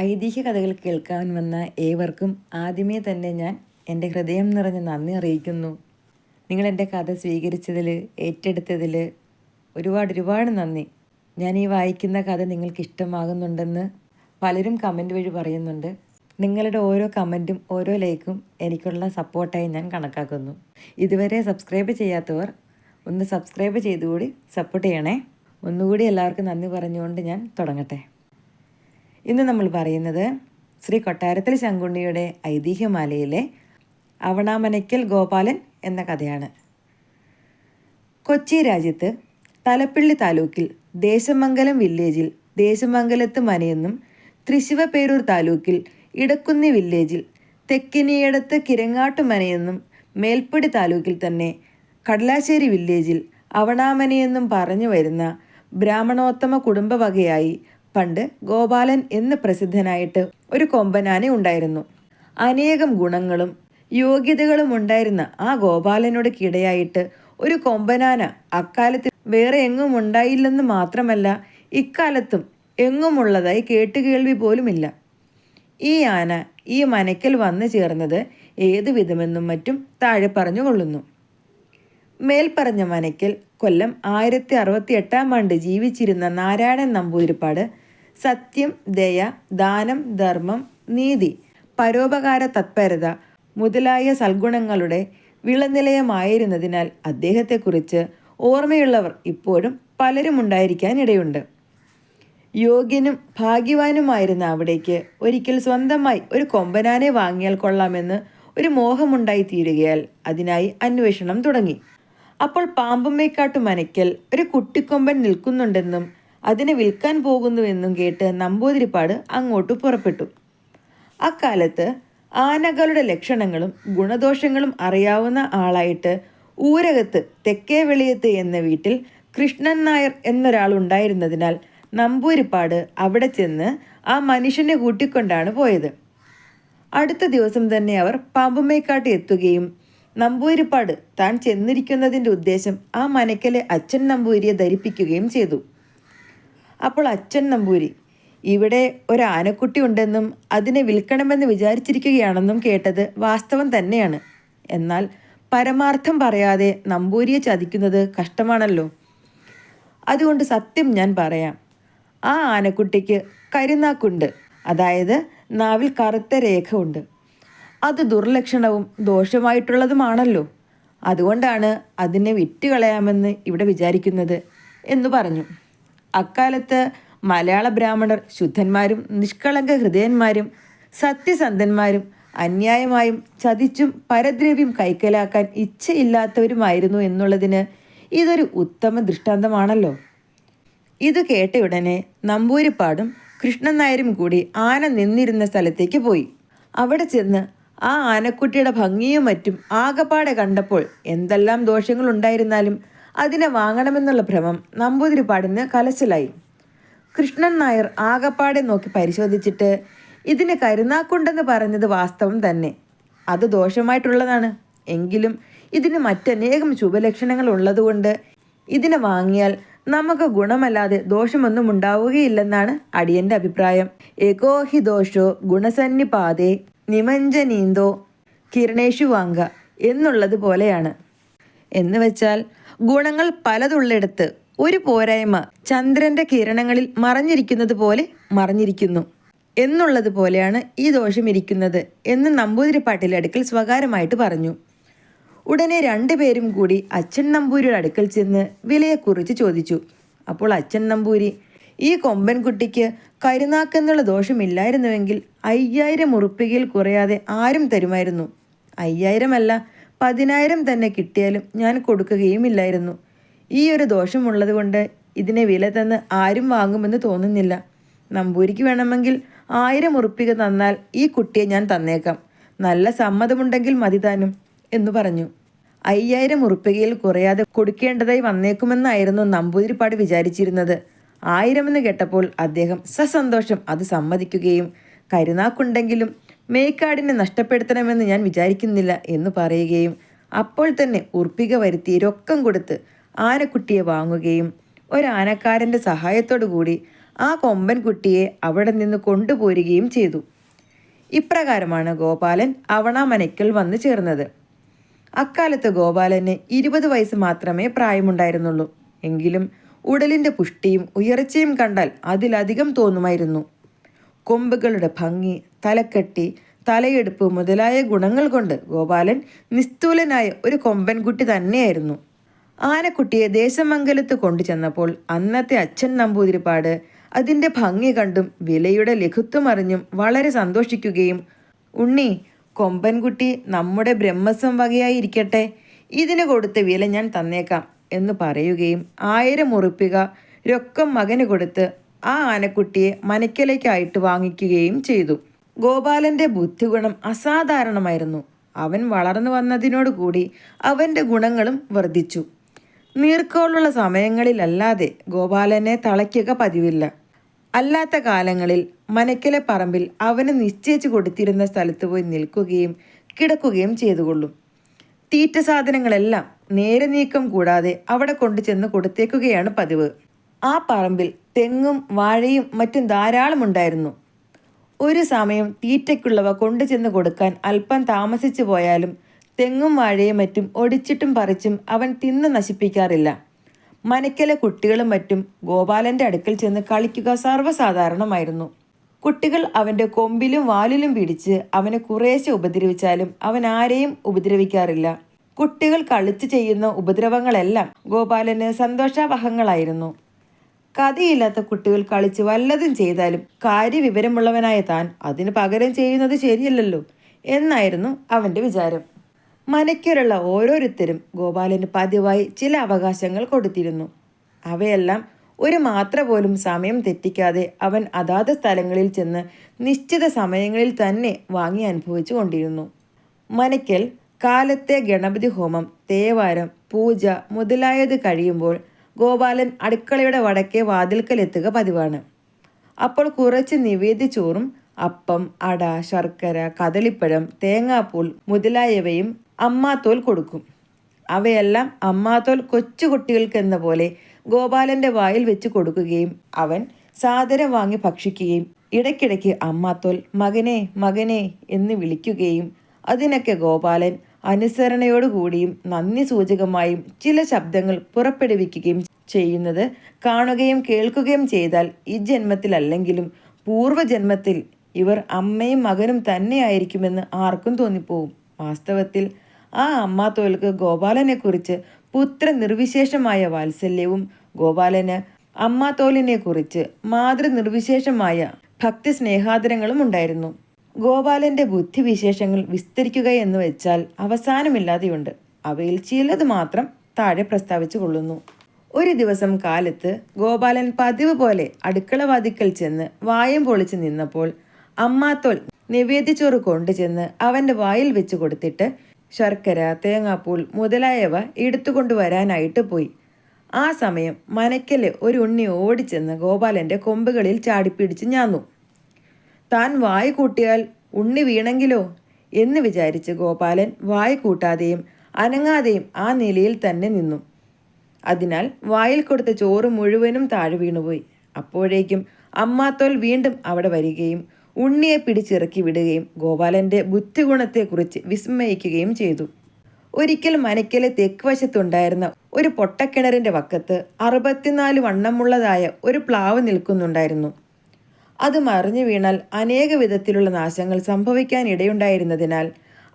ഐതിഹ്യ കഥകൾ കേൾക്കാൻ വന്ന ഏവർക്കും ആദ്യമേ തന്നെ ഞാൻ എന്റെ ഹൃദയം നിറഞ്ഞ നന്ദി അറിയിക്കുന്നു. നിങ്ങൾ എന്റെ കഥ സ്വീകരിച്ചതിൽ ഏറ്റെടുത്തതിൽ ഒരുപാട് ഒരുപാട് നന്ദി. ഞാൻ ഈ വായിക്കുന്ന കഥ നിങ്ങൾക്ക് ഇഷ്ടമാകുന്നുണ്ടെന്ന് പലരും കമന്റ് വഴി പറയുന്നുണ്ട്. നിങ്ങളുടെ ഓരോ കമന്റും ഓരോ ലൈക്കും എനിക്കുള്ള സപ്പോർട്ടായി ഞാൻ കണക്കാക്കുന്നു. ഇതുവരെ സബ്സ്ക്രൈബ് ചെയ്യാത്തവർ ഒന്ന് സബ്സ്ക്രൈബ് ചെയ്തുകൂടി സപ്പോർട്ട് ചെയ്യണേ. ഒന്നുകൂടി എല്ലാവർക്കും നന്ദി പറഞ്ഞുകൊണ്ട് ഞാൻ തുടങ്ങട്ടെ. ഇന്ന് നമ്മൾ പറയുന്നത് ശ്രീ കൊട്ടാരത്തിൽ ശങ്കുണ്ണിയുടെ ഐതിഹ്യമാലയിലെ അവണാമനയ്ക്കൽ ഗോപാലൻ എന്ന കഥയാണ്. കൊച്ചി രാജ്യത്ത് തലപ്പിള്ളി താലൂക്കിൽ ദേശമംഗലം വില്ലേജിൽ ദേശമംഗലത്ത് മനയെന്നും തൃശിവപേരൂർ താലൂക്കിൽ ഇടക്കുന്നി വില്ലേജിൽ തെക്കിനിയടത്ത് കിരങ്ങാട്ട് മനയെന്നും മേൽപ്പടി താലൂക്കിൽ തന്നെ കടലാശ്ശേരി വില്ലേജിൽ അവണാമനയെന്നും പറഞ്ഞു വരുന്ന ബ്രാഹ്മണോത്തമ കുടുംബവകയായി പണ്ട് ഗോപാലൻ എന്ന് പ്രസിദ്ധനായിട്ട് ഒരു കൊമ്പനാന ഉണ്ടായിരുന്നു. അനേകം ഗുണങ്ങളും യോഗ്യതകളും ഉണ്ടായിരുന്ന ആ ഗോപാലനോട് കിടയായിട്ട് ഒരു കൊമ്പനാന അക്കാലത്ത് വേറെ എങ്ങും ഉണ്ടായില്ലെന്ന് മാത്രമല്ല ഇക്കാലത്തും എങ്ങുമുള്ളതായി കേട്ടുകേൾവി പോലുമില്ല. ഈ ആന ഈ മനയ്ക്കൽ വന്നു ചേർന്നത് ഏതു വിധമെന്നും മറ്റും താഴെ പറഞ്ഞുകൊള്ളുന്നു. മേൽപ്പറഞ്ഞ മനയ്ക്കൽ കൊല്ലം ആയിരത്തി അറുപത്തി എട്ടാം ആണ്ട് ജീവിച്ചിരുന്ന നാരായണൻ നമ്പൂതിരിപ്പാട് സത്യം ദയ ദാനം ധർമ്മം നീതി പരോപകാര തത്പരത മുതലായ സൽഗുണങ്ങളുടെ വിളനിലയമായിരുന്നതിനാൽ അദ്ദേഹത്തെക്കുറിച്ച് ഓർമ്മയുള്ളവർ ഇപ്പോഴും പലരും ഉണ്ടായിരിക്കാനിടയുണ്ട്. യോഗ്യനും ഭാഗ്യവാനുമായിരുന്ന അവിടേക്ക് ഒരിക്കൽ സ്വന്തമായി ഒരു കൊമ്പനാനെ വാങ്ങിയാൽ കൊള്ളാമെന്ന് ഒരു മോഹമുണ്ടായി തീരുകയാൽ അതിനായി അന്വേഷണം തുടങ്ങി. അപ്പോൾ പാമ്പമ്മേക്കാട്ടു മനയ്ക്കൽ ഒരു കുട്ടിക്കൊമ്പൻ നിൽക്കുന്നുണ്ടെന്നും അതിനെ വിൽക്കാൻ പോകുന്നുവെന്നും കേട്ട് നമ്പൂതിരിപ്പാട് അങ്ങോട്ട് പുറപ്പെട്ടു. അക്കാലത്ത് ആനകളുടെ ലക്ഷണങ്ങളും ഗുണദോഷങ്ങളും അറിയാവുന്ന ആളായിട്ട് ഊരകത്ത് തെക്കേ വെളിയത്ത് എന്ന വീട്ടിൽ കൃഷ്ണൻ നായർ എന്നൊരാൾ ഉണ്ടായിരുന്നതിനാൽ നമ്പൂരിപ്പാട് അവിടെ ചെന്ന് ആ മനുഷ്യനെ കൂട്ടിക്കൊണ്ടാണ് പോയത്. അടുത്ത ദിവസം തന്നെ അവർ പാമ്പുമേക്കാട്ട് എത്തുകയും നമ്പൂരിപ്പാട് താൻ ചെന്നിരിക്കുന്നതിന്റെ ഉദ്ദേശം ആ മനക്കലെ അച്ഛൻ നമ്പൂരിയെ ധരിപ്പിക്കുകയും ചെയ്തു. അപ്പോൾ അച്ഛൻ നമ്പൂരി ഇവിടെ ഒരു ആനക്കുട്ടി ഉണ്ടെന്നും അതിനെ വിൽക്കണമെന്ന് വിചാരിച്ചിരിക്കുകയാണെന്നും കേട്ടത് വാസ്തവം തന്നെയാണ്. എന്നാൽ പരമാർത്ഥം പറയാതെ നമ്പൂരിയെ ചതിക്കുന്നത് കഷ്ടമാണല്ലോ. അതുകൊണ്ട് സത്യം ഞാൻ പറയാം. ആ ആനക്കുട്ടിക്ക് കരിനാക്കുണ്ട് അതായത് നാവിൽ കറുത്ത രേഖ ഉണ്ട് അത് ദുർലക്ഷണവും ദോഷമായിട്ടുള്ളതുമാണല്ലോ അതുകൊണ്ടാണ് അതിനെ വിറ്റുകളയാമെന്ന് ഇവിടെ വിചാരിക്കുന്നത് എന്ന് പറഞ്ഞു. അക്കാലത്ത് മലയാള ബ്രാഹ്മണർ ശുദ്ധന്മാരും നിഷ്കളങ്ക ഹൃദയന്മാരും സത്യസന്ധന്മാരും അന്യായമായും ചതിച്ചും പരദ്രവ്യം കൈക്കലാക്കാൻ ഇച്ഛയില്ലാത്തവരുമായിരുന്നു എന്നുള്ളതിന് ഇതൊരു ഉത്തമ ദൃഷ്ടാന്തമാണല്ലോ. ഇത് കേട്ടയുടനെ നമ്പൂരിപ്പാടും കൃഷ്ണൻ നായരും കൂടി ആന നിന്നിരുന്ന സ്ഥലത്തേക്ക് പോയി. അവിടെ ചെന്ന് ആ ആനക്കുട്ടിയുടെ ഭംഗിയും മറ്റും ആകപ്പാടെ കണ്ടപ്പോൾ എന്തെല്ലാം ദോഷങ്ങൾ ഉണ്ടായിരുന്നാലും അതിനെ വാങ്ങണമെന്നുള്ള ഭ്രമം നമ്പൂതിരിപ്പാടിന് കലശലായി. കൃഷ്ണൻ നായർ ആകപ്പാടെ നോക്കി പരിശോധിച്ചിട്ട് ഇതിന് കരുനാക്കുണ്ടെന്ന് പറഞ്ഞത് വാസ്തവം തന്നെ. അത് ദോഷമായിട്ടുള്ളതാണ്. എങ്കിലും ഇതിന് മറ്റനേകം ശുഭലക്ഷണങ്ങൾ ഉള്ളതുകൊണ്ട് ഇതിനെ വാങ്ങിയാൽ നമുക്ക് ഗുണമല്ലാതെ ദോഷമൊന്നും ഉണ്ടാവുകയില്ലെന്നാണ് അടിയന്റെ അഭിപ്രായം. ഏകോഹി ദോഷോ ഗുണസന്നിപാതേ നിമഞ്ജനീന്തോ കിരണേഷു വാങ്ക എന്നുള്ളത് പോലെയാണ്. എന്ന് വെച്ചാൽ ഗുണങ്ങൾ പലതുള്ളിടത്ത് ഒരു പോരായ്മ ചന്ദ്രന്റെ കിരണങ്ങളിൽ മറഞ്ഞിരിക്കുന്നത് പോലെ മറഞ്ഞിരിക്കുന്നു. എന്നുള്ളത് പോലെയാണ് ഈ ദോഷം ഇരിക്കുന്നത് എന്ന് നമ്പൂതിരിപ്പാട്ടിലെ അടുക്കൽ സ്വകാര്യമായിട്ട് പറഞ്ഞു. ഉടനെ രണ്ടുപേരും കൂടി അച്ഛൻ നമ്പൂരിയുടെ അടുക്കൽ ചെന്ന് വിലയെക്കുറിച്ച് ചോദിച്ചു. അപ്പോൾ അച്ഛൻ നമ്പൂരി ഈ കൊമ്പൻകുട്ടിക്ക് കരുനാക്കെന്നുള്ള ദോഷമില്ലായിരുന്നുവെങ്കിൽ അയ്യായിരം ഉറുപ്പികയിൽ കുറയാതെ ആരും തരുമായിരുന്നു. അയ്യായിരമല്ല പതിനായിരം തന്നെ കിട്ടിയാലും ഞാൻ കൊടുക്കുകയുമില്ലായിരുന്നു. ഈ ഒരു ദോഷമുള്ളത് കൊണ്ട് ഇതിനെ വില തന്ന് ആരും വാങ്ങുമെന്ന് തോന്നുന്നില്ല. നമ്പൂരിക്ക് വേണമെങ്കിൽ ആയിരം ഉറുപ്പിക തന്നാൽ ഈ കുട്ടിയെ ഞാൻ തന്നേക്കാം. നല്ല സമ്മതമുണ്ടെങ്കിൽ മതി താനും എന്ന് പറഞ്ഞു. അയ്യായിരം ഉറുപ്പികയിൽ കുറയാതെ കൊടുക്കേണ്ടതായി വന്നേക്കുമെന്നായിരുന്നു നമ്പൂതിരിപ്പാട് വിചാരിച്ചിരുന്നത്. ആയിരമെന്ന് കേട്ടപ്പോൾ അദ്ദേഹം സസന്തോഷം അത് സമ്മതിക്കുകയും കരുനാക്കുണ്ടെങ്കിലും മേക്കാടിനെ നഷ്ടപ്പെടുത്തണമെന്ന് ഞാൻ വിചാരിക്കുന്നില്ല എന്ന് പറയുകയും അപ്പോൾ തന്നെ ഉറപ്പിക വരുത്തി രൊക്കം കൊടുത്ത് ആനക്കുട്ടിയെ വാങ്ങുകയും ഒരാനക്കാരന്റെ സഹായത്തോടു കൂടി ആ കൊമ്പൻ കുട്ടിയെ അവിടെ നിന്ന് കൊണ്ടുപോരുകയും ചെയ്തു. ഇപ്രകാരമാണ് ഗോപാലൻ അവണാമനയ്ക്കൽ വന്നു ചേർന്നത്. അക്കാലത്ത് ഗോപാലന് ഇരുപത് വയസ്സ് മാത്രമേ പ്രായമുണ്ടായിരുന്നുള്ളൂ. എങ്കിലും ഉടലിന്റെ പുഷ്ടിയും ഉയർച്ചയും കണ്ടാൽ അതിലധികം തോന്നുമായിരുന്നു. കൊമ്പുകളുടെ ഭംഗി തലക്കെട്ടി തലയെടുപ്പ് മുതലായ ഗുണങ്ങൾ കൊണ്ട് ഗോപാലൻ നിസ്തൂലനായ ഒരു കൊമ്പൻകുട്ടി തന്നെയായിരുന്നു. ആനക്കുട്ടിയെ ദേശമംഗലത്ത് കൊണ്ടുചെന്നപ്പോൾ അന്നത്തെ അച്ഛൻ നമ്പൂതിരിപ്പാട് അതിന്റെ ഭംഗി കണ്ടും വിലയുടെ ലഘുത്വം അറിഞ്ഞും വളരെ സന്തോഷിക്കുകയും ഉണ്ണി കൊമ്പൻകുട്ടി നമ്മുടെ ബ്രഹ്മസം വകയായിരിക്കട്ടെ. ഇതിന് കൊടുത്ത വില ഞാൻ തന്നേക്കാം എന്ന് പറയുകയും ആയിരം ഉറുപ്പിക രൊക്കം മകന് കൊടുത്ത് ആ ആനക്കുട്ടിയെ മനക്കലേക്കായിട്ട് വാങ്ങിക്കുകയും ചെയ്തു. ഗോപാലന്റെ ബുദ്ധിഗുണം അസാധാരണമായിരുന്നു. അവൻ വളർന്നു വന്നതിനോടുകൂടി അവന്റെ ഗുണങ്ങളും വർദ്ധിച്ചു. നീർക്കോളുള്ള സമയങ്ങളിലല്ലാതെ ഗോപാലനെ തളയ്ക്കുക പതിവില്ല. അല്ലാത്ത കാലങ്ങളിൽ മനക്കിലെ പറമ്പിൽ അവന് നിശ്ചയിച്ചു കൊടുത്തിരുന്ന സ്ഥലത്ത് പോയി നിൽക്കുകയും കിടക്കുകയും ചെയ്തുകൊള്ളും. തീറ്റ സാധനങ്ങളെല്ലാം നേരെ നീക്കം കൂടാതെ അവിടെ കൊണ്ടു ചെന്ന് കൊടുത്തേക്കുകയാണ് പതിവ്. ആ പറമ്പിൽ തെങ്ങും വാഴയും മറ്റും ധാരാളം ഉണ്ടായിരുന്നു ഒരു സമയം തീറ്റയ്ക്കുള്ളവ കൊണ്ടു ചെന്ന് കൊടുക്കാൻ അല്പം താമസിച്ചു പോയാലും തെങ്ങും വാഴയും മറ്റും ഒടിച്ചിട്ടും പറിച്ചും അവൻ തിന്ന് നശിപ്പിക്കാറില്ല. മനക്കലെ കുട്ടികളും മറ്റും ഗോപാലന്റെ അടുക്കൽ ചെന്ന് കളിക്കുക സർവസാധാരണമായിരുന്നു. കുട്ടികൾ അവന്റെ കൊമ്പിലും വാലിലും പിടിച്ച് അവനെ കുറേശ്ശെ ഉപദ്രവിച്ചാലും അവൻ ആരെയും ഉപദ്രവിക്കാറില്ല. കുട്ടികൾ കളിച്ചു ചെയ്യുന്ന ഉപദ്രവങ്ങളെല്ലാം ഗോപാലന് സന്തോഷാവഹങ്ങളായിരുന്നു. കഥയില്ലാത്ത കുട്ടികൾ കളിച്ച് വല്ലതും ചെയ്താലും കാര്യവിവരമുള്ളവനായ താൻ അതിന് പകരം ചെയ്യുന്നത് ശരിയല്ലല്ലോ എന്നായിരുന്നു അവന്റെ വിചാരം. മനയ്ക്കുരുള്ള ഓരോരുത്തരും ഗോപാലന് പതിവായി ചില അവകാശങ്ങൾ കൊടുത്തിരുന്നു. അവയെല്ലാം ഒരു മാത്ര പോലും സമയം തെറ്റിക്കാതെ അവൻ അതാത് സ്ഥലങ്ങളിൽ ചെന്ന് നിശ്ചിത സമയങ്ങളിൽ തന്നെ വാങ്ങി അനുഭവിച്ചു കൊണ്ടിരുന്നു. മനയ്ക്കൽ കാലത്തെ ഗണപതി ഹോമം തേവാരം പൂജ മുതലായത് കഴിയുമ്പോൾ ഗോപാലൻ അടുക്കളയുടെ വടക്കേ വാതിൽക്കലെത്തുക പതിവാണ്. അപ്പോൾ കുറച്ച് നിവേദിച്ചോറും അപ്പം അട ശർക്കര കദളിപ്പഴം തേങ്ങാപ്പൂൾ മുതലായവയും അമ്മാത്തോൽ കൊടുക്കും. അവയെല്ലാം അമ്മാത്തോൽ കൊച്ചുകുട്ടികൾക്കെന്ന പോലെ ഗോപാലന്റെ വായിൽ വെച്ച് കൊടുക്കുകയും അവൻ സാദരം വാങ്ങി ഭക്ഷിക്കുകയും ഇടയ്ക്കിടയ്ക്ക് അമ്മാത്തോൽ മകനെ മകനെ എന്ന് വിളിക്കുകയും അതിനൊക്കെ ഗോപാലൻ അനുസരണയോടുകൂടിയും നന്ദി സൂചകമായും ചില ശബ്ദങ്ങൾ പുറപ്പെടുവിക്കുകയും ചെയ്യുന്നത് കാണുകയും കേൾക്കുകയും ചെയ്താൽ ഈ ജന്മത്തിലല്ലെങ്കിലും പൂർവജന്മത്തിൽ ഇവർ അമ്മയും മകനും തന്നെയായിരിക്കുമെന്ന് ആർക്കും തോന്നിപ്പോവും. വാസ്തവത്തിൽ ആ അമ്മാത്തോൽക്ക് ഗോപാലനെക്കുറിച്ച് പുത്ര നിർവിശേഷമായ വാത്സല്യവും ഗോപാലന് അമ്മാത്തോലിനെക്കുറിച്ച് മാതൃനിർവിശേഷമായ ഭക്തി സ്നേഹാദരങ്ങളും ഉണ്ടായിരുന്നു. ഗോപാലന്റെ ബുദ്ധിവിശേഷങ്ങൾ വിസ്തരിക്കുക എന്ന് വെച്ചാൽ അവസാനമില്ലാതെയുണ്ട്. അവയിൽ ചിലത് മാത്രം താഴെ പ്രസ്താവിച്ചു കൊള്ളുന്നു. ഒരു ദിവസം കാലത്ത് ഗോപാലൻ പതിവ് പോലെ അടുക്കളവാതിക്കൽ ചെന്ന് വായം പൊളിച്ച് നിന്നപ്പോൾ അമ്മാത്തോൽ നിവേദിച്ചോറ് കൊണ്ടുചെന്ന് അവന്റെ വായിൽ വെച്ച് കൊടുത്തിട്ട് ശർക്കര തേങ്ങാപ്പൂൾ മുതലായവ എടുത്തുകൊണ്ടുവരാനായിട്ട് പോയി. ആ സമയം മനക്കൽ ഒരു ഉണ്ണി ഓടിച്ചെന്ന് ഗോപാലന്റെ കൊമ്പുകളിൽ ചാടിപ്പിടിച്ച് ഞാന്നു. താൻ വായ് കൂട്ടിയാൽ ഉണ്ണി വീണെങ്കിലോ? എന്ന് വിചാരിച്ച് ഗോപാലൻ വായ് കൂട്ടാതെയും അനങ്ങാതെയും ആ നിലയിൽ തന്നെ നിന്നു. അതിനാൽ വായിൽ കൊടുത്ത ചോറ് മുഴുവനും താഴെ വീണുപോയി. അപ്പോഴേക്കും അമ്മാത്തോൽ വീണ്ടും അവിടെ വരികയും ഉണ്ണിയെ പിടിച്ചിറക്കി വിടുകയും ഗോപാലന്റെ ബുദ്ധിഗുണത്തെക്കുറിച്ച് വിസ്മയിക്കുകയും ചെയ്തു. ഒരിക്കൽ മനക്കലെ തെക്ക് വശത്തുണ്ടായിരുന്ന ഒരു പൊട്ടക്കിണറിന്റെ വക്കത്ത് അറുപത്തിനാല് വണ്ണമുള്ളതായ ഒരു പ്ലാവ് നിൽക്കുന്നുണ്ടായിരുന്നു. അത് മറിഞ്ഞു വീണാൽ അനേക വിധത്തിലുള്ള നാശങ്ങൾ സംഭവിക്കാൻ ഇടയുണ്ടായിരുന്നതിനാൽ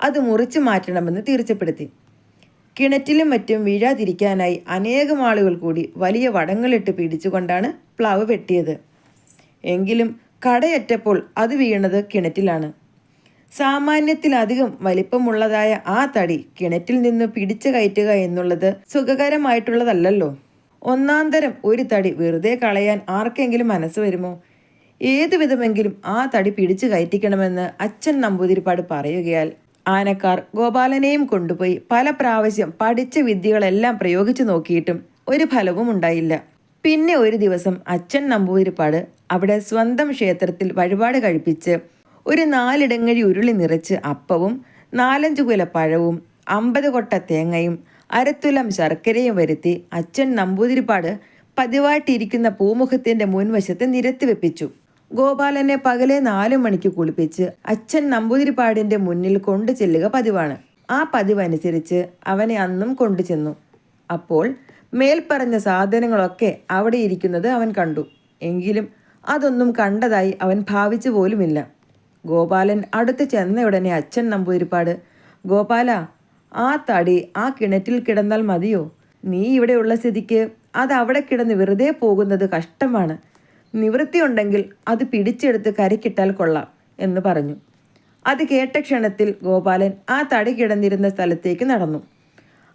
അത് മുറിച്ചു മാറ്റണമെന്ന് തീർച്ചപ്പെടുത്തി. കിണറ്റിലും മറ്റും വീഴാതിരിക്കാനായി അനേകം ആളുകൾ കൂടി വലിയ വടങ്ങളിട്ട് പിടിച്ചുകൊണ്ടാണ് പ്ലാവ് വെട്ടിയത്. എങ്കിലും കടയറ്റപ്പോൾ അത് വീണത് കിണറ്റിലാണ്. സാമാന്യത്തിലധികം വലിപ്പമുള്ളതായ ആ തടി കിണറ്റിൽ നിന്ന് പിടിച്ചു കയറ്റുക എന്നുള്ളത് സുഖകരമായിട്ടുള്ളതല്ലല്ലോ. ഒന്നാന്തരം ഒരു തടി വെറുതെ കളയാൻ ആർക്കെങ്കിലും മനസ്സ് വരുമോ? ഏതു വിധമെങ്കിലും ആ തടി പിടിച്ചു കയറ്റിക്കണമെന്ന് അച്ഛൻ നമ്പൂതിരിപ്പാട് പറയുകയാൽ ആനക്കാർ ഗോപാലനെയും കൊണ്ടുപോയി പല പ്രാവശ്യം പഠിച്ച വിദ്യകളെല്ലാം പ്രയോഗിച്ചു നോക്കിയിട്ടും ഒരു ഫലവും ഉണ്ടായില്ല. പിന്നെ ഒരു ദിവസം അച്ഛൻ നമ്പൂതിരിപ്പാട് അവിടെ സ്വന്തം ക്ഷേത്രത്തിൽ വഴിപാട് കഴിപ്പിച്ച് ഒരു നാലിടങ്ങഴി ഉരുളി നിറച്ച് അപ്പവും നാലഞ്ചു കുല പഴവും അമ്പത് കൊട്ട തേങ്ങയും അരത്തുലം ശർക്കരയും വരുത്തി അച്ഛൻ നമ്പൂതിരിപ്പാട് പതിവായിട്ടിരിക്കുന്ന പൂമുഖത്തിന്റെ മുൻവശത്ത് നിരത്തി വെപ്പിച്ചു. ഗോപാലനെ പകലെ നാലു മണിക്ക് കുളിപ്പിച്ച് അച്ഛൻ നമ്പൂതിരിപ്പാടിന്റെ മുന്നിൽ കൊണ്ടു ചെല്ലുക പതിവാണ്. ആ പതിവനുസരിച്ച് അവനെ അന്നും കൊണ്ടു ചെന്നു. അപ്പോൾ മേൽപ്പറഞ്ഞ സാധനങ്ങളൊക്കെ അവിടെ ഇരിക്കുന്നത് അവൻ കണ്ടു. എങ്കിലും അതൊന്നും കണ്ടതായി അവൻ ഭാവിച്ചു പോലുമില്ല. ഗോപാലൻ അടുത്ത് ചെന്ന ഉടനെ അച്ഛൻ നമ്പൂതിരിപ്പാട് ഗോപാല ആ തടി ആ കിണറ്റിൽ കിടന്നാൽ മതിയോ? നീ ഇവിടെയുള്ള സ്ഥിതിക്ക് അത് അവിടെ കിടന്ന് വെറുതെ പോകുന്നത് കഷ്ടമാണ്. നിവൃത്തിയുണ്ടെങ്കിൽ അത് പിടിച്ചെടുത്ത് കരിക്കിട്ടാൽ കൊള്ളാം എന്ന് പറഞ്ഞു. അത് കേട്ട ക്ഷണത്തിൽ ഗോപാലൻ ആ തടി കിടന്നിരുന്ന സ്ഥലത്തേക്ക് നടന്നു.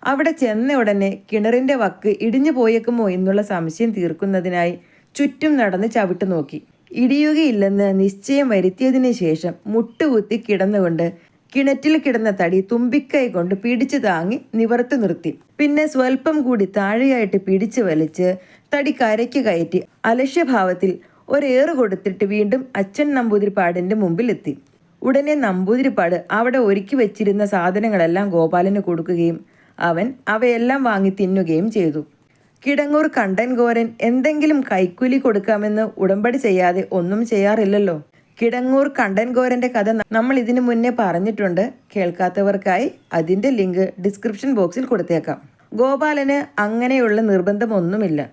അവിടെ ചെന്ന ഉടനെ കിണറിന്റെ വക്ക് ഇടിഞ്ഞു പോയേക്കുമോ എന്നുള്ള സംശയം തീർക്കുന്നതിനായി ചുറ്റും നടന്ന് ചവിട്ടു നോക്കി ഇടിയുകയില്ലെന്ന് നിശ്ചയം വരുത്തിയതിനു ശേഷം മുട്ടുകുത്തി കിടന്നുകൊണ്ട് കിണറ്റിൽ കിടന്ന തടി തുമ്പിക്കൈ കൊണ്ട് പിടിച്ചു താങ്ങി നിവർത്തി നിർത്തി. പിന്നെ സ്വൽപ്പം കൂടി താഴെയായിട്ട് പിടിച്ചു വലിച്ച് തടി കരയ്ക്ക് കയറ്റി അലക്ഷ്യഭാവത്തിൽ ഒരേറ് കൊടുത്തിട്ട് വീണ്ടും അച്ഛൻ നമ്പൂതിരിപ്പാടിന്റെ മുമ്പിലെത്തി. ഉടനെ നമ്പൂതിരിപ്പാട് അവിടെ ഒരുക്കി വെച്ചിരുന്ന സാധനങ്ങളെല്ലാം ഗോപാലന് കൊടുക്കുകയും അവൻ അവയെല്ലാം വാങ്ങി തിന്നുകയും ചെയ്തു. കിടങ്ങൂർ കണ്ടൻ ഗോരൻ എന്തെങ്കിലും കൈക്കൂലി കൊടുക്കാമെന്ന് ഉടമ്പടി ചെയ്യാതെ ഒന്നും ചെയ്യാറില്ലല്ലോ. കിടങ്ങൂർ കണ്ടൻ ഗോരന്റെ കഥ നമ്മൾ ഇതിനു മുന്നേ പറഞ്ഞിട്ടുണ്ട്. കേൾക്കാത്തവർക്കായി അതിന്റെ ലിങ്ക് ഡിസ്ക്രിപ്ഷൻ ബോക്സിൽ കൊടുത്തേക്കാം. ഗോപാലന് അങ്ങനെയുള്ള നിർബന്ധമൊന്നുമില്ല.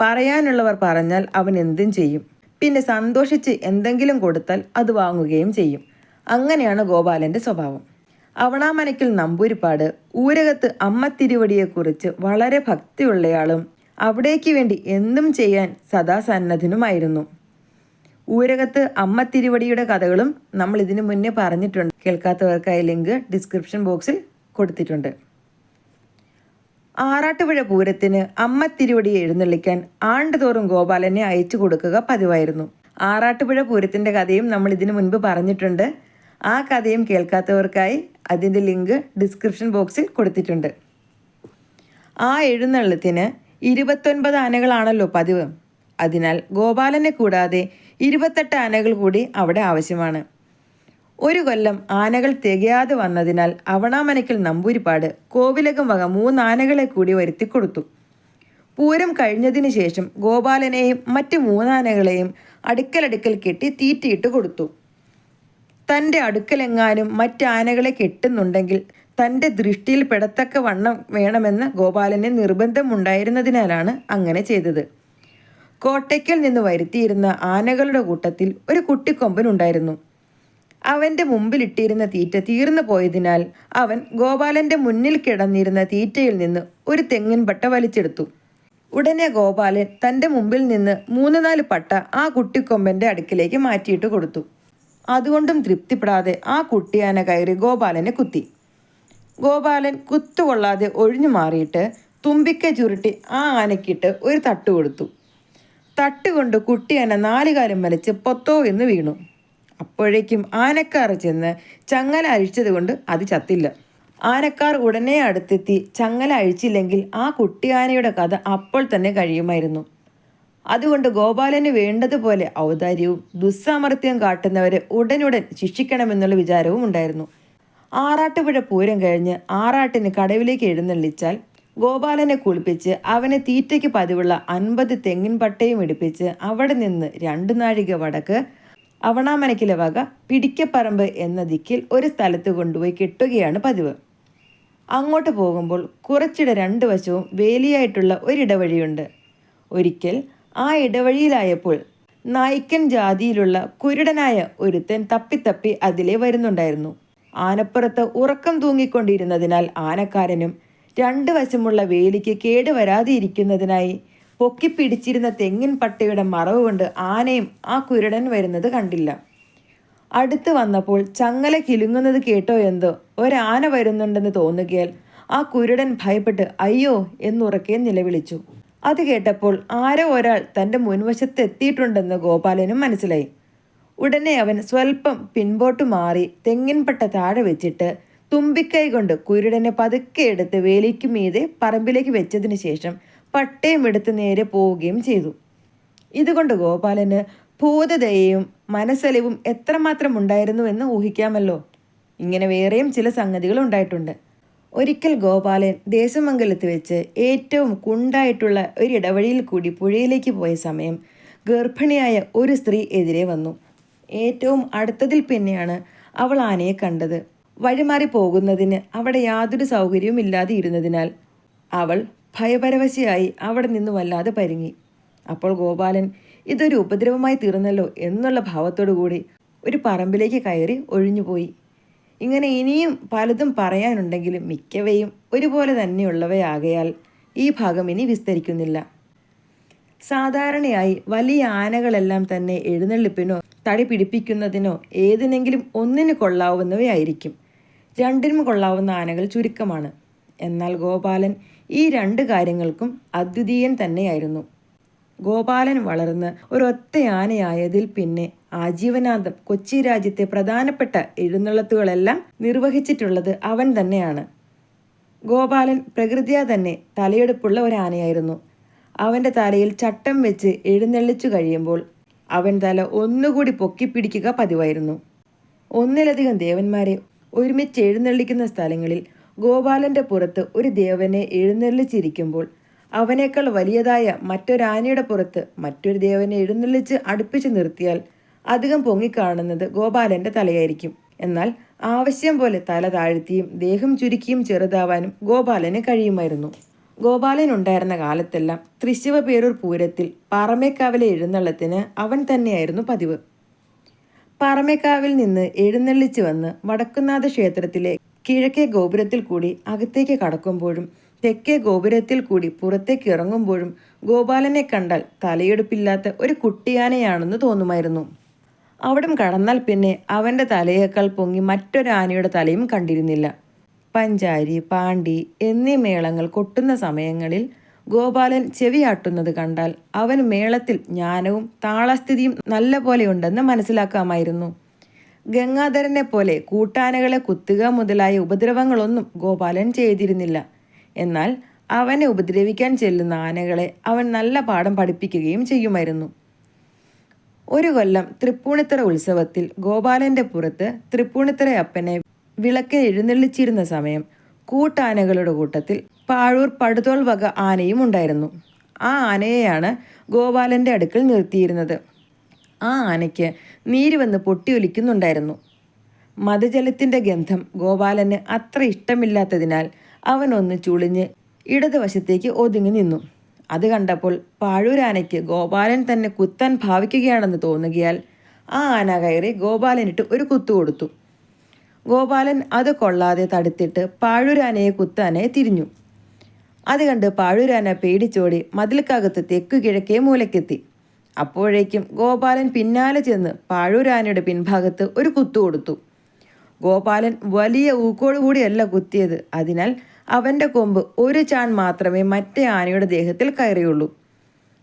പറയാനുള്ളവർ പറഞ്ഞാൽ അവൻ എന്തും ചെയ്യും. പിന്നെ സന്തോഷിച്ച് എന്തെങ്കിലും കൊടുത്താൽ അത് വാങ്ങുകയും ചെയ്യും. അങ്ങനെയാണ് ഗോപാലന്റെ സ്വഭാവം. അവണാമനയ്ക്കൽ നമ്പൂരിപ്പാട് ഊരകത്ത് അമ്മ തിരുവടിയെക്കുറിച്ച് വളരെ ഭക്തിയുള്ളയാളും അവിടേക്ക് വേണ്ടി എന്തും ചെയ്യാൻ സദാ സന്നദ്ധനുമായിരുന്നു. ഊരകത്ത് അമ്മ തിരുവടിയുടെ കഥകളും നമ്മൾ ഇതിനു മുന്നേ പറഞ്ഞിട്ടുണ്ട്. കേൾക്കാത്തവർക്കായി ലിങ്ക് ഡിസ്ക്രിപ്ഷൻ ബോക്സിൽ കൊടുത്തിട്ടുണ്ട്. ആറാട്ടുപുഴ പൂരത്തിന് അമ്മ തിരുവടിയെ എഴുന്നള്ളിക്കാൻ ആണ്ടുതോറും ഗോപാലനെ അയച്ചു കൊടുക്കുക പതിവായിരുന്നു. ആറാട്ടുപുഴ പൂരത്തിന്റെ കഥയും നമ്മൾ ഇതിനു മുൻപ് പറഞ്ഞിട്ടുണ്ട്. ആ കഥയും കേൾക്കാത്തവർക്കായി അതിന്റെ ലിങ്ക് ഡിസ്ക്രിപ്ഷൻ ബോക്സിൽ കൊടുത്തിട്ടുണ്ട്. ആ എഴുന്നള്ളത്തിന് ഇരുപത്തൊൻപത് ആനകളാണല്ലോ പതിവ്. അതിനാൽ ഗോപാലനെ കൂടാതെ ഇരുപത്തെട്ട് ആനകൾ കൂടി അവിടെ ആവശ്യമാണ്. ഒരു കൊല്ലം ആനകൾ തികയാതെ വന്നതിനാൽ അവണാമനയ്ക്കൽ നമ്പൂരിപ്പാട് കോവിലകം വക മൂന്നാനകളെ കൂടി വരുത്തിക്കൊടുത്തു. പൂരം കഴിഞ്ഞതിന് ശേഷം ഗോപാലനെയും മറ്റ് മൂന്നാനകളെയും അടുക്കലടുക്കൽ കെട്ടി തീറ്റിയിട്ട് കൊടുത്തു. തന്റെ അടുക്കലെങ്ങാനും മറ്റാനകളെ കെട്ടുന്നുണ്ടെങ്കിൽ തന്റെ ദൃഷ്ടിയിൽ പെടത്തക്ക വണ്ണം വേണമെന്ന് ഗോപാലന് നിർബന്ധമുണ്ടായിരുന്നതിനാലാണ് അങ്ങനെ ചെയ്തത്. കോട്ടയ്ക്കൽ നിന്ന് വരുത്തിയിരുന്ന ആനകളുടെ കൂട്ടത്തിൽ ഒരു കുട്ടിക്കൊമ്പൻ ഉണ്ടായിരുന്നു. അവന്റെ മുമ്പിലിട്ടിരുന്ന തീറ്റ തീർന്നു പോയതിനാൽ അവൻ ഗോപാലന്റെ മുന്നിൽ കിടന്നിരുന്ന തീറ്റയിൽ നിന്ന് ഒരു തെങ്ങിൻ പട്ട വലിച്ചെടുത്തു. ഉടനെ ഗോപാലൻ തന്റെ മുമ്പിൽ നിന്ന് മൂന്ന് നാല് പട്ട ആ കുട്ടിക്കൊമ്പന്റെ അടുക്കിലേക്ക് മാറ്റിയിട്ട് കൊടുത്തു. അതുകൊണ്ടും തൃപ്തിപ്പെടാതെ ആ കുട്ടിയാന കയറി ഗോപാലനെ കുത്തി. ഗോപാലൻ കുത്തുകൊള്ളാതെ ഒഴിഞ്ഞു മാറിയിട്ട് തുമ്പിക്ക ചുരുട്ടി ആ ആനക്കിട്ട് ഒരു തട്ട് കൊടുത്തു. തട്ടുകൊണ്ട് കുട്ടിയാന നാലുകാലം വലിച്ച് പൊത്തോ എന്ന് വീണു. അപ്പോഴേക്കും ആനക്കാർ ചെന്ന് ചങ്ങല അഴിച്ചതുകൊണ്ട് അത് ചത്തില്ല. ആനക്കാർ ഉടനെ അടുത്തെത്തി ചങ്ങല അഴിച്ചില്ലെങ്കിൽ ആ കുട്ടിയാനയുടെ കഥ അപ്പോൾ തന്നെ കഴിയുമായിരുന്നു. അതുകൊണ്ട് ഗോപാലന് വേണ്ടതുപോലെ ഔദാര്യവും ദുസ്സാമർത്ഥ്യം കാട്ടുന്നവരെ ഉടനുടൻ ശിക്ഷിക്കണമെന്നുള്ള വിചാരവും ഉണ്ടായിരുന്നു. ആറാട്ടുപുഴ പൂരം കഴിഞ്ഞ് ആറാട്ടിന് കടവിലേക്ക് എഴുന്നള്ളിച്ചാൽ ഗോപാലനെ കുളിപ്പിച്ച് അവനെ തീറ്റയ്ക്ക് പതിവുള്ള അൻപത് തെങ്ങിൻ പട്ടയും ഇടിപ്പിച്ച് അവിടെ നിന്ന് രണ്ടു നാഴിക വടക്ക് അവണാമനക്കിലെ വക പിടിക്കപ്പറമ്പ് എന്ന ദിക്കിൽ ഒരു സ്ഥലത്ത് കൊണ്ടുപോയി കെട്ടുകയാണ് പതിവ്. അങ്ങോട്ട് പോകുമ്പോൾ കുറച്ചിട രണ്ട് വശവും വേലിയായിട്ടുള്ള ഒരിടവഴിയുണ്ട്. ഒരിക്കൽ ആ ഇടവഴിയിലായപ്പോൾ നായ്ക്കൻ ജാതിയിലുള്ള കുരുടനായ ഒരുത്തൻ തപ്പിത്തപ്പി അതിലെ വരുന്നുണ്ടായിരുന്നു. ആനപ്പുറത്ത് ഉറക്കം തൂങ്ങിക്കൊണ്ടിരുന്നതിനാൽ ആനക്കാരനും രണ്ട് വശമുള്ള വേലിക്ക് കേടുവരാതിരിക്കുന്നതിനായി പൊക്കിപ്പിടിച്ചിരുന്ന തെങ്ങിൻ പട്ടയുടെ മറവ് കൊണ്ട് ആനയും ആ കുരുടൻ വരുന്നത് കണ്ടില്ല. അടുത്ത് വന്നപ്പോൾ ചങ്ങല കിലുങ്ങുന്നത് കേട്ടോ എന്തോ? ഒരാന വരുന്നുണ്ടെന്ന് തോന്നുകയാൽ ആ കുരുടൻ ഭയപ്പെട്ട് അയ്യോ എന്നുറക്കെ നിലവിളിച്ചു. അത് കേട്ടപ്പോൾ ആരോ ഒരാൾ തന്റെ മുൻവശത്ത് എത്തിയിട്ടുണ്ടെന്ന് ഗോപാലനും മനസ്സിലായി. ഉടനെ അവൻ സ്വൽപ്പം പിൻപോട്ട് മാറി തെങ്ങിൻപട്ട താഴെ വെച്ചിട്ട് തുമ്പിക്കൈ കൊണ്ട് കുരുടനെ പതുക്കെ എടുത്ത് വേലിക്ക് മീതെ പറമ്പിലേക്ക് വെച്ചതിന് ശേഷം പട്ടയം എടുത്ത് നേരെ പോവുകയും ചെയ്തു. ഇതുകൊണ്ട് ഗോപാലന് ഭൂതദയയും മനസ്സലിവും എത്രമാത്രം ഉണ്ടായിരുന്നു എന്ന് ഊഹിക്കാമല്ലോ. ഇങ്ങനെ വേറെയും ചില സംഗതികൾ ഉണ്ടായിട്ടുണ്ട്. ഒരിക്കൽ ഗോപാലൻ ദേശമംഗലത്ത് വെച്ച് ഏറ്റവും കുണ്ടായിട്ടുള്ള ഒരു ഇടവഴിയിൽ കൂടി പുഴയിലേക്ക് പോയ സമയം ഗർഭിണിയായ ഒരു സ്ത്രീ എതിരെ വന്നു. ഏറ്റവും അടുത്തതിൽ പിന്നെയാണ് അവൾ ആനയെ കണ്ടത്. വഴിമാറി പോകുന്നതിന് അവിടെ യാതൊരു സൗകര്യവും ഇല്ലാതെ ഇരുന്നതിനാൽ അവൾ ഭയപരവശയായി അവിടെ നിന്ന് വല്ലാതെ പരിങ്ങി. അപ്പോൾ ഗോപാലൻ ഇതൊരു ഉപദ്രവമായി തീർന്നല്ലോ എന്നുള്ള ഭാവത്തോടു കൂടി ഒരു പറമ്പിലേക്ക് കയറി ഒഴിഞ്ഞുപോയി. ഇങ്ങനെ ഇനിയും പലതും പറയാനുണ്ടെങ്കിലും മിക്കവയും ഒരുപോലെ തന്നെയുള്ളവയാകയാൽ ഈ ഭാഗം ഇനി വിസ്തരിക്കുന്നില്ല. സാധാരണയായി വലിയ ആനകളെല്ലാം തന്നെ എഴുന്നള്ളിപ്പിനോ തടി പിടിപ്പിക്കുന്നതിനോ ഏതിനെങ്കിലും ഒന്നിന് കൊള്ളാവുന്നവയായിരിക്കും. രണ്ടിനും കൊള്ളാവുന്ന ആനകൾ ചുരുക്കമാണ്. എന്നാൽ ഗോപാലൻ ഈ രണ്ട് കാര്യങ്ങൾക്കും അദ്വിതീയൻ തന്നെയായിരുന്നു. ഗോപാലൻ വളർന്ന് ഒരൊറ്റ ആനയായതിൽ പിന്നെ ആജീവനാന്തം കൊച്ചി രാജ്യത്തെ പ്രധാനപ്പെട്ട എഴുന്നള്ളത്തുകളെല്ലാം നിർവഹിച്ചിട്ടുള്ളത് അവൻ തന്നെയാണ്. ഗോപാലൻ പ്രകൃതിയാ തന്നെ തലയെടുപ്പുള്ള ഒരു ആനയായിരുന്നു അവന്റെ തലയിൽ ചട്ടം വെച്ച് എഴുന്നള്ളിച്ചു കഴിയുമ്പോൾ അവൻ തല ഒന്നുകൂടി പൊക്കിപ്പിടിക്കുക പതിവായിരുന്നു. ഒന്നിലധികം ദേവന്മാരെ ഒരുമിച്ച് എഴുന്നള്ളിക്കുന്ന സ്ഥലങ്ങളിൽ ഗോപാലന്റെ പുറത്ത് ഒരു ദേവനെ എഴുന്നള്ളിച്ചിരിക്കുമ്പോൾ അവനേക്കാൾ വലിയതായ മറ്റൊരാനയുടെ പുറത്ത് മറ്റൊരു ദേവനെ എഴുന്നള്ളിച്ച് അടുപ്പിച്ച് നിർത്തിയാൽ അധികം പൊങ്ങിക്കാണുന്നത് ഗോപാലന്റെ തലയായിരിക്കും. എന്നാൽ ആവശ്യം പോലെ തല താഴ്ത്തിയും ദേഹം ചുരുക്കിയും ചെറുതാവാനും ഗോപാലന് കഴിയുമായിരുന്നു. ഗോപാലൻ ഉണ്ടായിരുന്ന കാലത്തെല്ലാം തൃശ്ശിവ പേരൂർ പൂരത്തിൽ പാറമേക്കാവിലെ എഴുന്നള്ളത്തിന് അവൻ തന്നെയായിരുന്നു പതിവ്. പാറമേക്കാവിൽ നിന്ന് എഴുന്നള്ളിച്ച് വന്ന് വടക്കുന്നാഥ ക്ഷേത്രത്തിലെ കിഴക്കേ ഗോപുരത്തിൽ കൂടി അകത്തേക്ക് കടക്കുമ്പോഴും തെക്കേ ഗോപുരത്തിൽ കൂടി പുറത്തേക്ക് ഇറങ്ങുമ്പോഴും ഗോപാലനെ കണ്ടാൽ തലയെടുപ്പില്ലാത്ത ഒരു കുട്ടിയാനയാണെന്ന് തോന്നുമായിരുന്നു. അവിടം കടന്നാൽ പിന്നെ അവന്റെ തലയേക്കാൾ പൊങ്ങി മറ്റൊരാനയുടെ തലയും കണ്ടിരുന്നില്ല. പഞ്ചാരി പാണ്ടി എന്നീ മേളങ്ങൾ കൊട്ടുന്ന സമയങ്ങളിൽ ഗോപാലൻ ചെവിയാട്ടുന്നത് കണ്ടാൽ അവൻ മേളത്തിൽ ജ്ഞാനവും താളസ്ഥിതിയും നല്ല പോലെയുണ്ടെന്ന് മനസ്സിലാക്കാമായിരുന്നു. ഗംഗാധരനെ പോലെ കൂട്ടാനകളെ കുത്തുക മുതലായ ഉപദ്രവങ്ങളൊന്നും ഗോപാലൻ ചെയ്തിരുന്നില്ല. എന്നാൽ അവനെ ഉപദ്രവിക്കാൻ ചെല്ലുന്ന ആനകളെ അവൻ നല്ല പാഠം പഠിപ്പിക്കുകയും ചെയ്യുമായിരുന്നു. ഒരു കൊല്ലം തൃപ്പൂണിത്തറ ഉത്സവത്തിൽ ഗോപാലന്റെ പുറത്ത് തൃപ്പൂണിത്തറ അപ്പനെ വിളക്ക് എഴുന്നള്ളിച്ചിരുന്ന സമയം കൂട്ടാനകളുടെ കൂട്ടത്തിൽ പാഴൂർ പടുതോൾ വക ആനയും ഉണ്ടായിരുന്നു. ആ ആനയെയാണ് ഗോപാലന്റെ അടുക്കൽ നിർത്തിയിരുന്നത്. ആ ആനയ്ക്ക് നീര് വന്ന് പൊട്ടിയൊലിക്കുന്നുണ്ടായിരുന്നു. മതജലത്തിന്റെ ഗന്ധം ഗോപാലന് അത്ര ഇഷ്ടമില്ലാത്തതിനാൽ അവനൊന്ന് ചുളിഞ്ഞ് ഇടതുവശത്തേക്ക് ഒതുങ്ങി നിന്നു. അത് കണ്ടപ്പോൾ പാഴൂരാനയ്ക്ക് ഗോപാലൻ തന്നെ കുത്താൻ ഭാവിക്കുകയാണെന്ന് തോന്നുകയാൽ ആ ആന കയറി ഗോപാലനിട്ട് ഒരു കുത്തു കൊടുത്തു. ഗോപാലൻ അത് കൊള്ളാതെ തടുത്തിട്ട് പാഴൂരാനയെ കുത്താനെ തിരിഞ്ഞു. അത് കണ്ട് പാഴൂരാന പേടിച്ചോടി മതിൽക്കകത്ത് തെക്കു കിഴക്കേ മൂലക്കെത്തി അപ്പോഴേക്കും ഗോപാലൻ പിന്നാലെ ചെന്ന് പാഴൂരാനയുടെ പിൻഭാഗത്ത് ഒരു കുത്തു കൊടുത്തു. ഗോപാലൻ വലിയ ഊക്കോടുകൂടിയല്ല കുത്തിയത്. അതിനാൽ അവന്റെ കൊമ്പ് ഒരു ചാൺ മാത്രമേ മറ്റേ ആനയുടെ ദേഹത്തിൽ കയറിയുള്ളൂ.